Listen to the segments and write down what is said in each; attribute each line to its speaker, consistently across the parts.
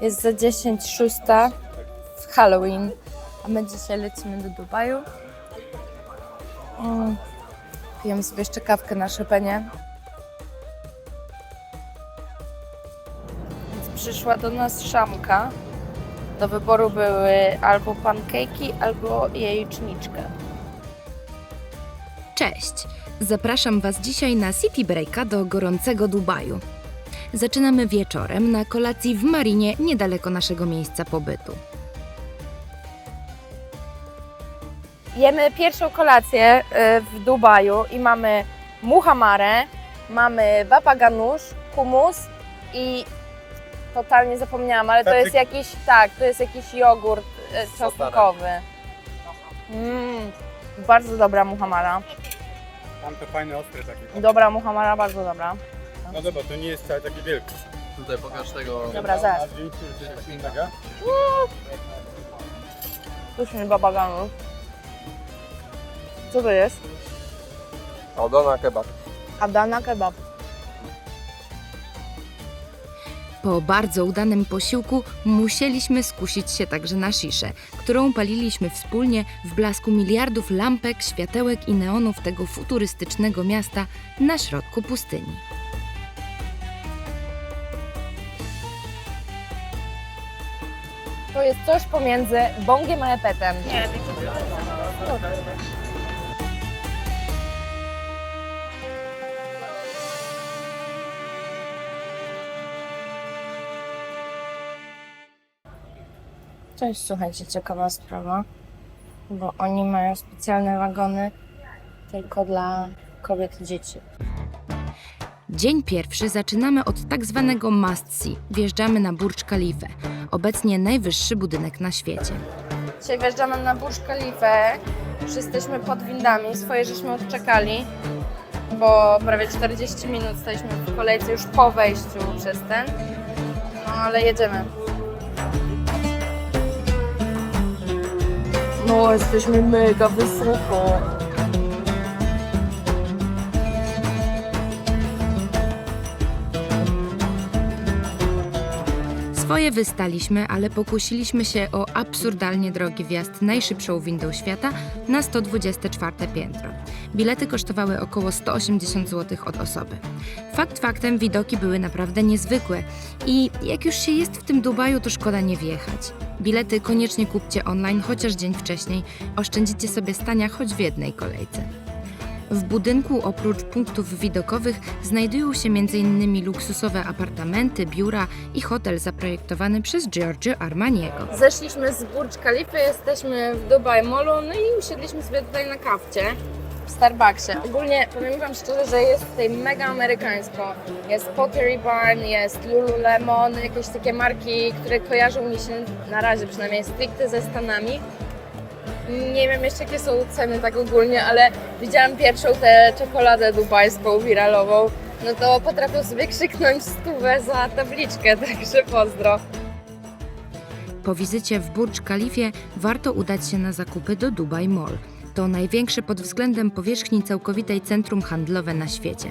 Speaker 1: Jest za 10 szósta w Halloween, a my dzisiaj lecimy do Dubaju. Mm. Pijemy sobie jeszcze kawkę na Chopenie. Więc przyszła do nas szamka. Do wyboru były albo pancake'i, albo jajeczniczkę.
Speaker 2: Cześć! Zapraszam Was dzisiaj na City Breaka do gorącego Dubaju. Zaczynamy wieczorem na kolacji w Marinie, niedaleko naszego miejsca pobytu.
Speaker 1: Jemy pierwszą kolację y, w Dubaju i mamy muhamarę, mamy baba ganoush, hummus i totalnie zapomniałam, ale to jest jakiś, tak, to jest jakiś jogurt y, czosnkowy. Mm, bardzo dobra muhamara.
Speaker 3: Mam to fajne, ostre takie.
Speaker 1: Dobra muhamara, bardzo dobra.
Speaker 3: No dobra, to nie jest wcale taki wielki.
Speaker 4: Tutaj pokaż tego.
Speaker 1: Dobra, zaraz.
Speaker 3: A zdjęcie jest coś innego?
Speaker 1: Pyszny baba ganoush. Co to jest?
Speaker 4: Odona kebab.
Speaker 1: Adana kebab.
Speaker 2: Po bardzo udanym posiłku musieliśmy skusić się także na sziszę, którą paliliśmy wspólnie w blasku miliardów lampek, światełek i neonów tego futurystycznego miasta na środku pustyni.
Speaker 1: To jest coś pomiędzy bongiem a epetem. Cześć, słuchajcie, ciekawa sprawa, bo oni mają specjalne wagony tylko dla kobiet i dzieci.
Speaker 2: Dzień pierwszy zaczynamy od tak zwanego must see. Wjeżdżamy na Burj Khalifa, obecnie najwyższy budynek na świecie.
Speaker 1: Dzisiaj wjeżdżamy na Burj Khalifę. Już jesteśmy pod windami. Swoje żeśmy odczekali, bo prawie 40 minut staliśmy w kolejce już po wejściu przez ten. No ale jedziemy. No, jesteśmy mega wysoko.
Speaker 2: Swoje wystaliśmy, ale pokusiliśmy się o absurdalnie drogi wjazd najszybszą windą świata na 124 piętro. Bilety kosztowały około 180 zł od osoby. Fakt faktem, widoki były naprawdę niezwykłe i jak już się jest w tym Dubaju, to szkoda nie wjechać. Bilety koniecznie kupcie online chociaż dzień wcześniej, oszczędzicie sobie stania choć w jednej kolejce. W budynku oprócz punktów widokowych znajdują się m.in. luksusowe apartamenty, biura i hotel zaprojektowany przez Giorgio Armaniego.
Speaker 1: Zeszliśmy z Burj Khalify, jesteśmy w Dubai Mallu, no i usiedliśmy sobie tutaj na kawcie w Starbucksie. Ogólnie powiem Wam szczerze, że jest tutaj mega amerykańsko. Jest Pottery Barn, jest Lululemon, jakieś takie marki, które kojarzą mi się na razie przynajmniej stricte ze Stanami. Nie wiem jeszcze jakie są ceny tak ogólnie, ale widziałam pierwszą tę czekoladę dubajską, wiralową. No to potrafią sobie krzyknąć stówę za tabliczkę, także pozdro.
Speaker 2: Po wizycie w Burj Khalifie warto udać się na zakupy do Dubai Mall. To największe pod względem powierzchni całkowitej centrum handlowe na świecie.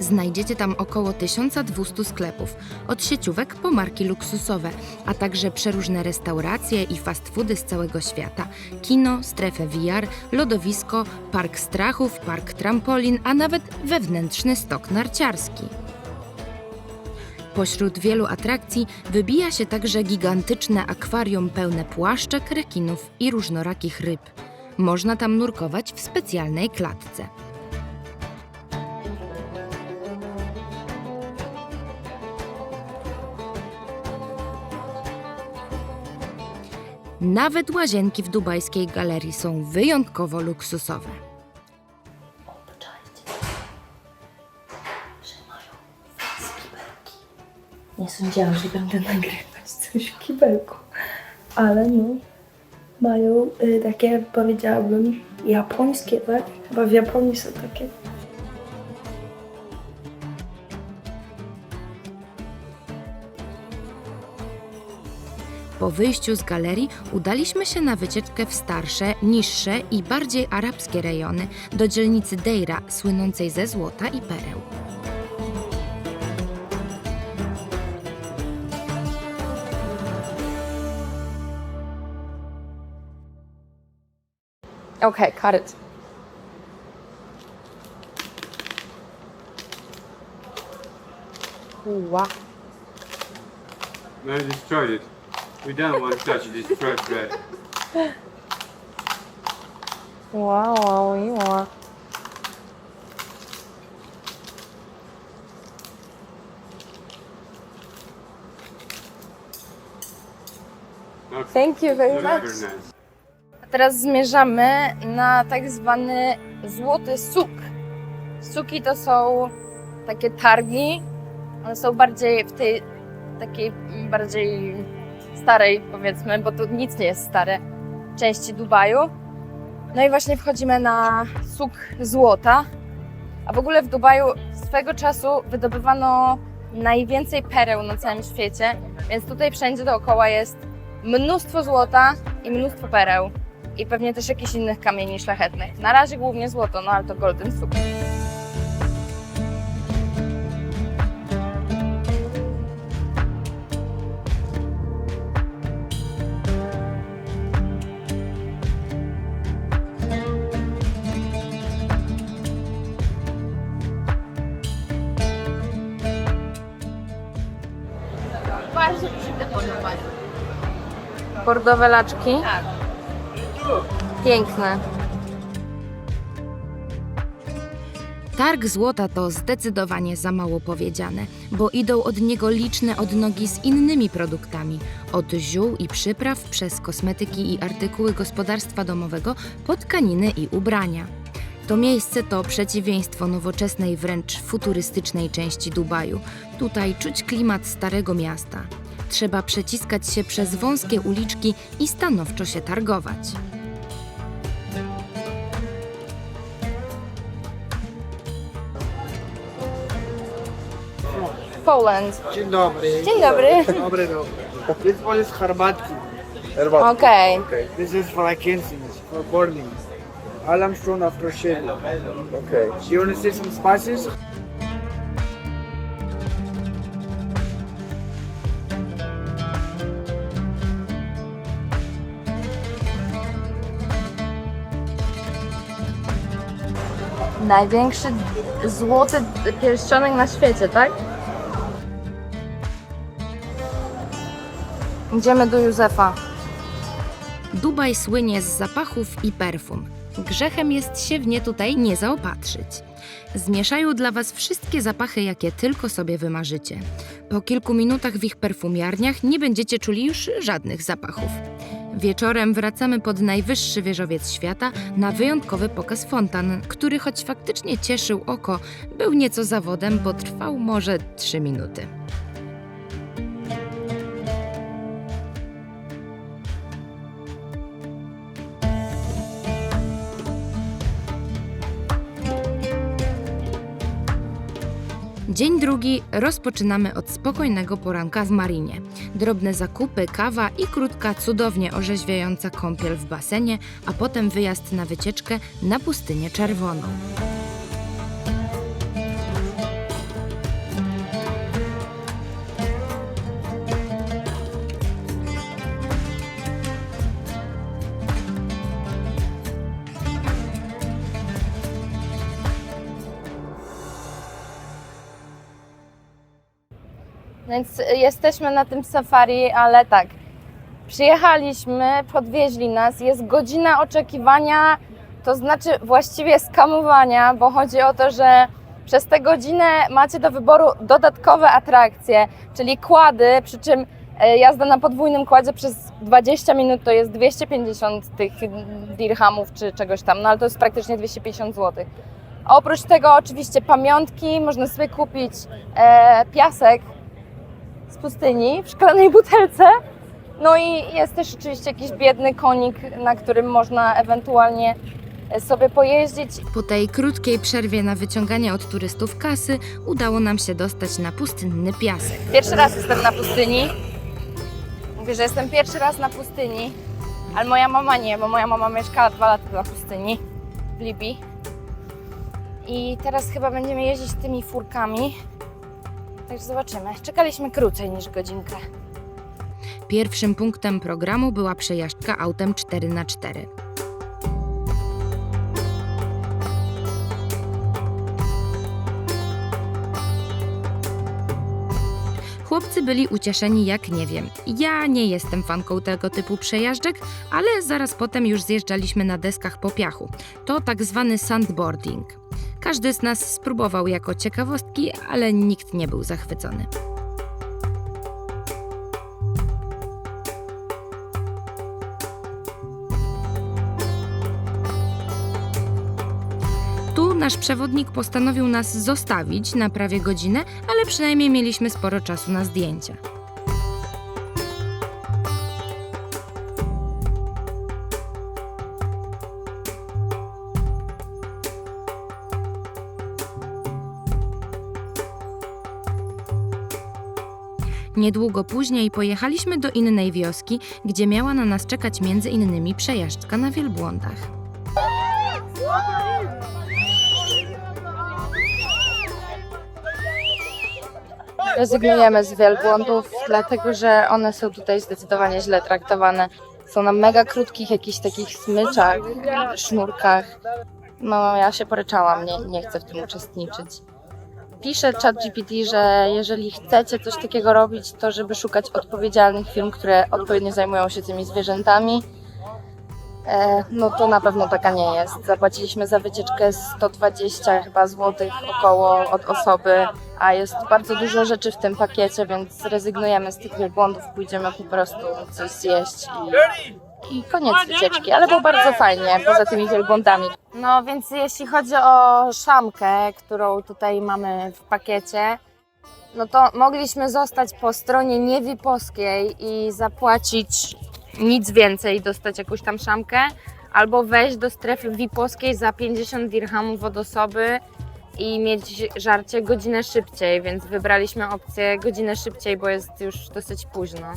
Speaker 2: Znajdziecie tam około 1200 sklepów, od sieciówek po marki luksusowe, a także przeróżne restauracje i fast foody z całego świata, kino, strefę VR, lodowisko, park strachów, park trampolin, a nawet wewnętrzny stok narciarski. Pośród wielu atrakcji wybija się także gigantyczne akwarium pełne płaszczek, rekinów i różnorakich ryb. Można tam nurkować w specjalnej klatce. Nawet łazienki w dubajskiej galerii są wyjątkowo luksusowe.
Speaker 1: Nie sądziłam, że będę nagrywać coś w kibelku, ale no, mają y, takie, powiedziałabym, japońskie, tak? Chyba w Japonii są takie.
Speaker 2: Po wyjściu z galerii udaliśmy się na wycieczkę w starsze, niższe i bardziej arabskie rejony do dzielnicy Deira, słynącej ze złota i pereł.
Speaker 1: Okay, cut it. Wow.
Speaker 3: No, destroyed it. We done one touch, you destroyed bread.
Speaker 1: Thank you very much.
Speaker 3: nice.
Speaker 1: Teraz zmierzamy na tak zwany złoty suk. Suki to są takie targi. One są bardziej w tej takiej bardziej starej, powiedzmy, bo tu nic nie jest stare, części Dubaju. No i właśnie wchodzimy na suk złota. A w ogóle w Dubaju swego czasu wydobywano najwięcej pereł na całym świecie, więc tutaj wszędzie dookoła jest mnóstwo złota i mnóstwo pereł. I pewnie też jakichś innych kamieni szlachetnych. Na razie głównie złoto, no ale to golden suk. Laczki? Tak. Piękne.
Speaker 2: Targ złota to zdecydowanie za mało powiedziane, bo idą od niego liczne odnogi z innymi produktami, od ziół i przypraw przez kosmetyki i artykuły gospodarstwa domowego po tkaniny i ubrania. To miejsce to przeciwieństwo nowoczesnej, wręcz futurystycznej części Dubaju. Tutaj czuć klimat starego miasta. Trzeba przeciskać się przez wąskie uliczki i stanowczo się targować.
Speaker 1: Poland.
Speaker 5: Dzień dobry.
Speaker 1: Dzień dobry.
Speaker 5: Dobry, dobry. This one is herbatki.
Speaker 1: Okej.
Speaker 5: This is for incense, for burning. Alarm stone after shaving.
Speaker 4: Okej.
Speaker 5: You want to see some spices?
Speaker 1: Największy złoty pierścionek na świecie, tak? Idziemy do Józefa.
Speaker 2: Dubaj słynie z zapachów i perfum. Grzechem jest się w nie tutaj nie zaopatrzyć. Zmieszają dla Was wszystkie zapachy, jakie tylko sobie wymarzycie. Po kilku minutach w ich perfumiarniach nie będziecie czuli już żadnych zapachów. Wieczorem wracamy pod najwyższy wieżowiec świata na wyjątkowy pokaz fontan, który choć faktycznie cieszył oko, był nieco zawodem, bo trwał może 3 minuty. Dzień drugi rozpoczynamy od spokojnego poranka w marinie. Drobne zakupy, kawa i krótka, cudownie orzeźwiająca kąpiel w basenie, a potem wyjazd na wycieczkę na pustynię czerwoną.
Speaker 1: Więc jesteśmy na tym safari, ale tak. Przyjechaliśmy, podwieźli nas, jest godzina oczekiwania, to znaczy właściwie skamowania, bo chodzi o to, że przez tę godzinę macie do wyboru dodatkowe atrakcje, czyli kłady, przy czym e, jazda na podwójnym kładzie przez 20 minut to jest 250 tych dirhamów czy czegoś tam, no ale to jest praktycznie 250 zł. Oprócz tego oczywiście pamiątki, można sobie kupić e, piasek z pustyni w szklanej butelce. No i jest też oczywiście jakiś biedny konik, na którym można ewentualnie sobie pojeździć.
Speaker 2: Po tej krótkiej przerwie na wyciąganie od turystów kasy udało nam się dostać na pustynny piasek.
Speaker 1: Pierwszy raz jestem na pustyni. Mówię, że jestem pierwszy raz na pustyni, ale moja mama nie, bo moja mama mieszkała dwa lata na pustyni w Libii. I teraz chyba będziemy jeździć tymi furkami. Także zobaczymy. Czekaliśmy krócej niż godzinkę.
Speaker 2: Pierwszym punktem programu była przejażdżka autem 4x4. Chłopcy byli ucieszeni jak nie wiem. Ja nie jestem fanką tego typu przejażdżek, ale zaraz potem już zjeżdżaliśmy na deskach po piachu. To tak zwany sandboarding. Każdy z nas spróbował jako ciekawostki, ale nikt nie był zachwycony. Tu nasz przewodnik postanowił nas zostawić na prawie godzinę, ale przynajmniej mieliśmy sporo czasu na zdjęcia. Niedługo później pojechaliśmy do innej wioski, gdzie miała na nas czekać między innymi przejażdżka na wielbłądach.
Speaker 1: Rezygnujemy z wielbłądów, dlatego że one są tutaj zdecydowanie źle traktowane. Są na mega krótkich jakichś takich smyczach, sznurkach. No ja się poryczałam, nie, nie chcę w tym uczestniczyć. Pisze ChatGPT, że jeżeli chcecie coś takiego robić, to żeby szukać odpowiedzialnych firm, które odpowiednio zajmują się tymi zwierzętami. E, no to na pewno taka nie jest. Zapłaciliśmy za wycieczkę 120 chyba złotych około od osoby, a jest bardzo dużo rzeczy w tym pakiecie, więc rezygnujemy z tych wielbłądów, pójdziemy po prostu coś zjeść i, i koniec wycieczki, ale było bardzo fajnie poza tymi wielbłądami. No więc jeśli chodzi o szamkę, którą tutaj mamy w pakiecie, no to mogliśmy zostać po stronie niewiposkiej i zapłacić nic więcej, dostać jakąś tam szamkę, albo wejść do strefy wiposkiej za 50 dirhamów od osoby i mieć żarcie godzinę szybciej, więc wybraliśmy opcję godzinę szybciej, bo jest już dosyć późno.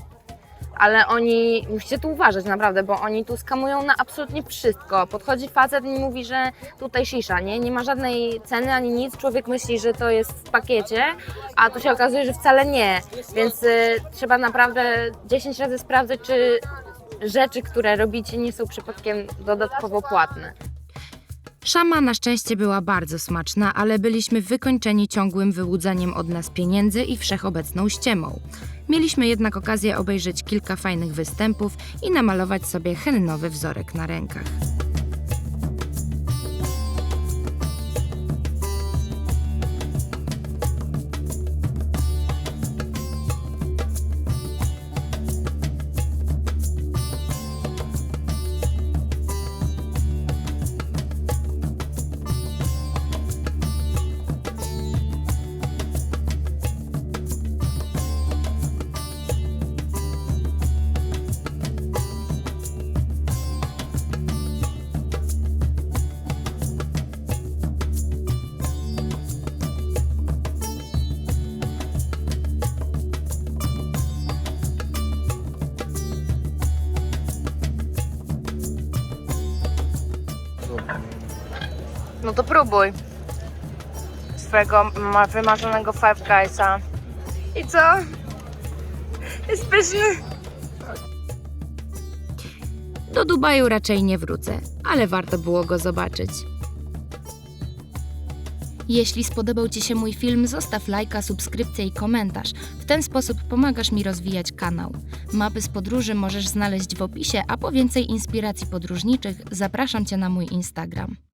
Speaker 1: Ale oni, musicie tu uważać naprawdę, bo oni tu skamują na absolutnie wszystko. Podchodzi facet i mówi, że tutaj shisha, nie? Nie ma żadnej ceny ani nic. Człowiek myśli, że to jest w pakiecie, a tu się okazuje, że wcale nie. Więc y, trzeba naprawdę 10 razy sprawdzać, czy rzeczy, które robicie, nie są przypadkiem dodatkowo płatne.
Speaker 2: Szama na szczęście była bardzo smaczna, ale byliśmy wykończeni ciągłym wyłudzaniem od nas pieniędzy i wszechobecną ściemą. Mieliśmy jednak okazję obejrzeć kilka fajnych występów i namalować sobie hennowy wzorek na rękach.
Speaker 1: To próbuj swojego ma- wymarzonego Five Guysa. I co? Jest pyszny.
Speaker 2: Do Dubaju raczej nie wrócę, ale warto było go zobaczyć. Jeśli spodobał Ci się mój film, zostaw lajka, subskrypcję i komentarz. W ten sposób pomagasz mi rozwijać kanał. Mapy z podróży możesz znaleźć w opisie, a po więcej inspiracji podróżniczych zapraszam Cię na mój Instagram.